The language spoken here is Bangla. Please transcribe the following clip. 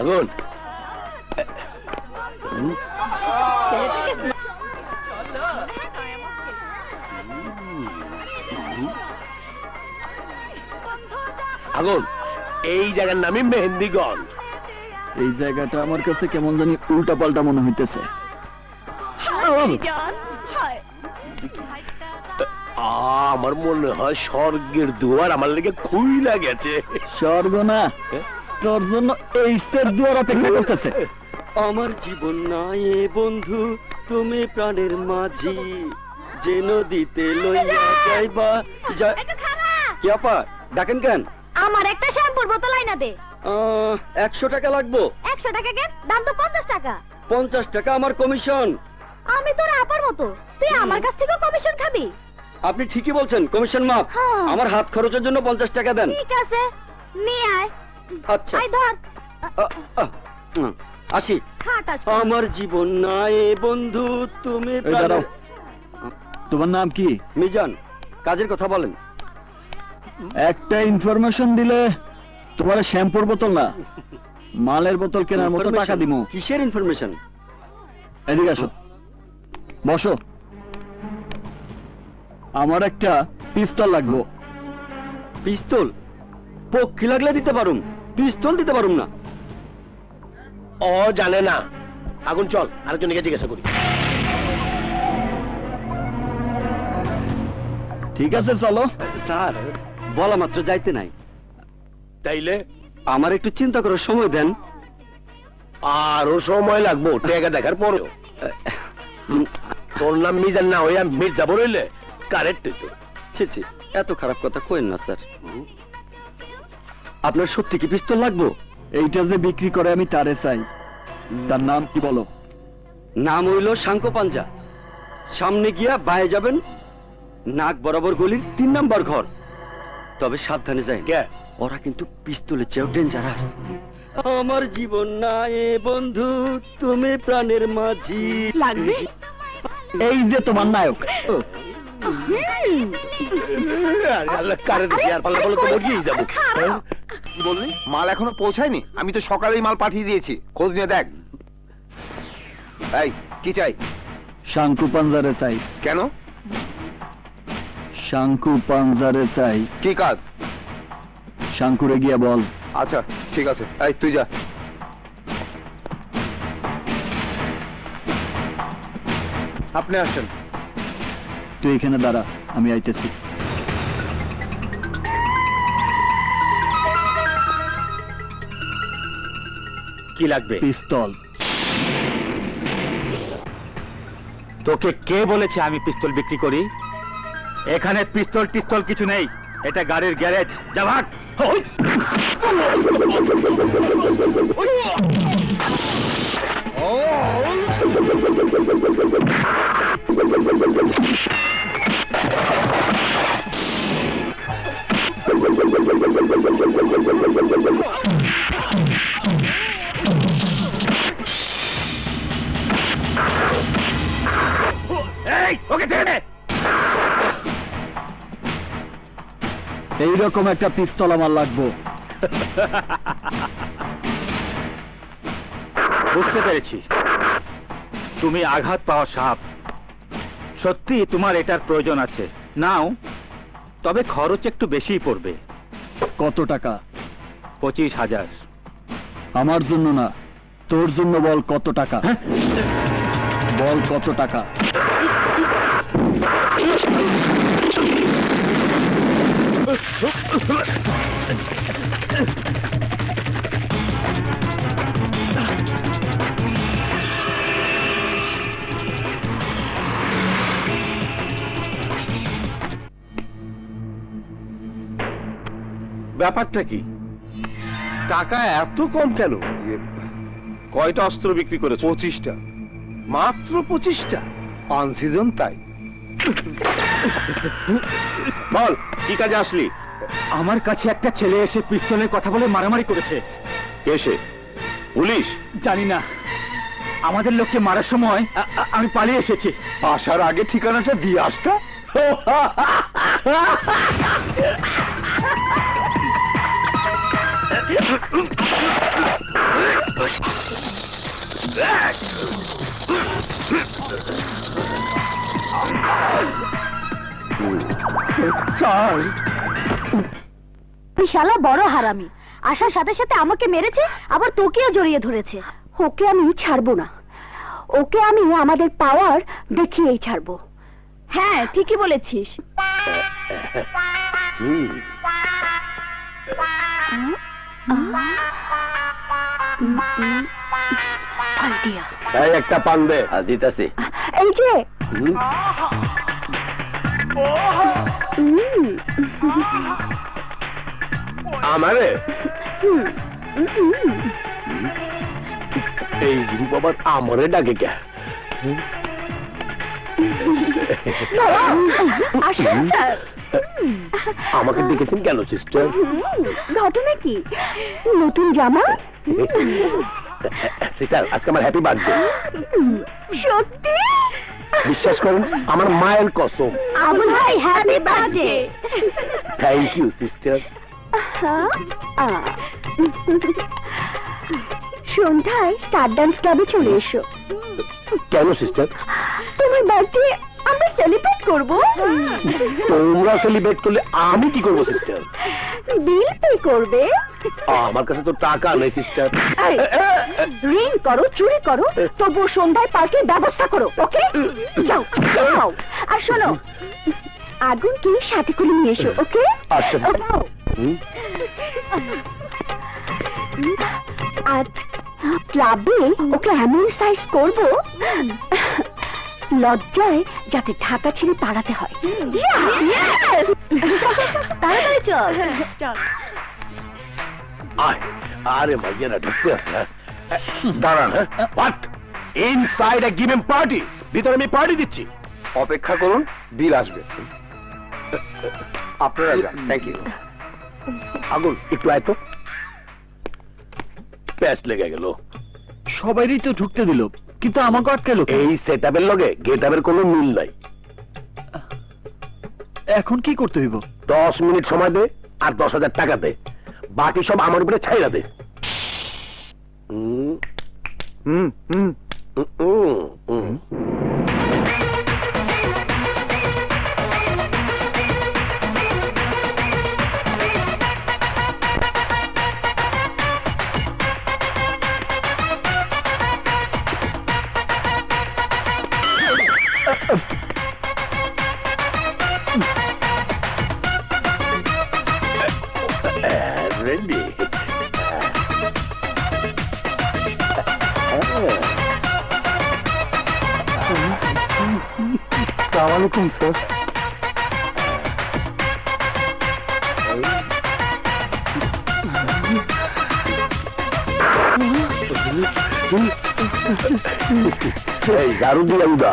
আগুন। আগুন। এই জায়গার নামই মেহেন্দিগঞ্জ। এই জায়গাটা আমার কাছে কেমন জানি উল্টা পাল্টা মনে হইতেছে। আমার মনে হয় স্বর্গের দুয়ার আমার লেগে খুইলা গেছে। স্বর্গ না। তোর জন্য এইডসের দুয়ার অপেক্ষা করতেছে। আমার জীবন নাই এ বন্ধু তুমি প্রাণের মাঝি। যে নদীতে লইয়া যাইবা যা- কি আপা ডাকেন কেন? আমার একটা শ্যাম্পুর বোতল আইনা দে। একশো টাকা লাগবো। একশো টাকা কেন? দাম তো পঞ্চাশ টাকা। পঞ্চাশ টাকা আমার কমিশন। আমি তোর আপার মতো। তুই আমার কাছ থেকে কমিশন খাবি। আপনি ঠিকই বলছেন কমিশন মাপ হ্যাঁ। আমার হাত খরচের জন্য পঞ্চাশ টাকা দেন। ঠিক আছে। নিয়ে আয়। আচ্ছা। আয় ধর। আ- আ- হুম, আসি। খাট আজকে। আমার জীবন নাই এ বন্ধু তুমি দাঁড়াও। তোমার নাম কি? মিজান কাজের কথা বলেন। একটা ইনফরমেশন দিলে তোমার শ্যাম্পুর বোতল না। মালের বোতল কেনার মতো টাকা? দিমু। কিসের ইনফরমেশন এদিকে আসো। বসো। আমার একটা পিস্তল লাগবো। পিস্তল? পক্ষী লাগলে দিতে পারুম? পিস্তল দিতে পারুম না। ও জানে না। আগুন চল আরেকজনকে জিজ্ঞাসা করি। ঠিক আছে চলো। স্যার। বলা মাত্র যাইতে নাই। তাইলে? আমার একটু চিন্তা করার সময় দেন। আরও সময় লাগবো টেকা দেখার পরেও। তোর নাম মিজান না হইয়া মির্জা বলইলে কারেক্ট তো ছি ছি এত খারাপ কথা কইেন না স্যার। আপনার সত্যি কি পিস্তল লাগবো? এইটা যে বিক্রি করে আমি তারে চাই। তার নাম কি বলো? নাম হইল শাঙ্কো পাঞ্জা। সামনে গিয়া বায়ে যাবেন নাক বরাবর গলির তিন নাম্বার ঘর। তবে সাবধানে যায় কে? ওরা কিন্তু পিস্তলের চেয়েও ডেঞ্জারাস আমার জীবন নাই এ বন্ধু তুমি প্রাণের মাঝি। লাগবে? এই যে তোমার নায়ক। আরে আল্লাহ, কারে দিছি আর পাল্লা পাল্লা তো মরিয়েই যাব? কি বললি? মাল এখনও পৌঁছায়নি? আমি তো সকালেই মাল পাঠিয়ে দিয়েছি। খোঁজ নিয়ে দেখ। এই কি চাই? শাঙ্কু পাঞ্জারে চাই। কেন? শাঙ্কু পাঞ্জারে চাই। কি কাজ? শাঙ্কুরে গিয়া বল। আচ্ছা ঠিক আছে। এই তুই যা। আপনি আসেন। তুই এখানে দাঁড়া আমি আইতেছি। কি লাগবে? পিস্তল। তোকে কে বলেছে আমি পিস্তল বিক্রি করি? এখানে পিস্তল টিস্তল কিছু নেই। এটা গাড়ির গ্যারেজ। যা ভাগ! এইরকম একটা পিস্তল আমার লাগবো। বুঝতে পেরেছি। তুমি আঘাত পাওয়া সাপ। সত্যি তোমার এটার প্রয়োজন আছে। নাও তবে খরচ একটু বেশিই পড়বে। কত টাকা? পঁচিশ হাজার। আমার জন্য না তোর জন্য বল কত টাকা? বল কত টাকা? ব্যাপারটা কি? টাকা এত কম কেন? কয়টা অস্ত্র বিক্রি করেছ? পঁচিশটা। মাত্র পঁচিশটা। পান সিজন তাই। বল কি কাজে আসলি? আমার কাছে একটা ছেলে এসে পিস্তলের কথা বলে মারামারি করেছে। এসে পুলিশ? জানি না। আমাদের লোককে মারার সময় আমি পালিয়ে এসেছি। আসার আগে ঠিকানাটা দিয়ে আসতা? স্যার ওই শালা বড় হারামি আসার সাথে সাথে আমাকে মেরেছে আবার তোকেও জড়িয়ে ধরেছে ওকে আমি ছাড়বো না ওকে আমি আমাদের পাওয়ার দেখিয়েই ছাড়বো হ্যাঁ ঠিকই বলেছিস একটা পান দে দিতাছি এই যে আমারে? এই আবার আমারে ডাকে কে? আমাকে দেখেছেন কেন সিস্টার? ঘটনা কি? নতুন জামা? সিস্টার আজকে আমার হ্যাপি বার্থডে সত্যি? বিশ্বাস করেন আমার মায়ের কসম। আবুল ভাই happy birthday thank you sister সন্ধ্যায় স্টার ডান্স ক্লাবে চলে এসো। কেন সিস্টার তোমার বার্থডে আমরা সেলিব্রেট করব? তোমরা সেলিব্রেট করলে আমি কি করব সিস্টার বিল পে করবে? আমার কাছে তো টাকা নেই সিস্টার রিং করো চুরি করো তবু সন্ধ্যায় পার্কের ব্যবস্থা করো ওকে যাও যাও আর শোনো আগুনকে সাথে করে নিয়ে এসো ওকে আচ্ছা। আজ ক্লাবে ওকে এমন সাইজ করব লজ্জায় যাতে ঢাকা ছেড়ে পালাতে হয়। তাড়াতাড়ি চল। চল। আয় আরে ভাইয়েরা ঢুকতে আসে হ্যাঁ? দাঁড়ান হোয়াট ইনসাইড পার্টি ভিতরে আমি পার্টি দিচ্ছি। অপেক্ষা করুন বিল আসবে। আপনারা যান থ্যাংক ইউ আগুন একটু আয় তো। প্যাচ লেগে গেল। সবাইরই তো ঢুকতে দিল। কিন্তু আমাকে আটকাইলো? এই সেটআপের লগে গেটআপের কোনো মিল নাই। এখন কি করতে হইব? দশ মিনিট সময় দে আর দশ হাজার টাকা দে। বাকি সব আমার উপরে ছাইরা দে। হুম হুম হুম হুম হুম রেডি সালামালাইকুম স্যার এই ঝাড়ু দিয়া উদা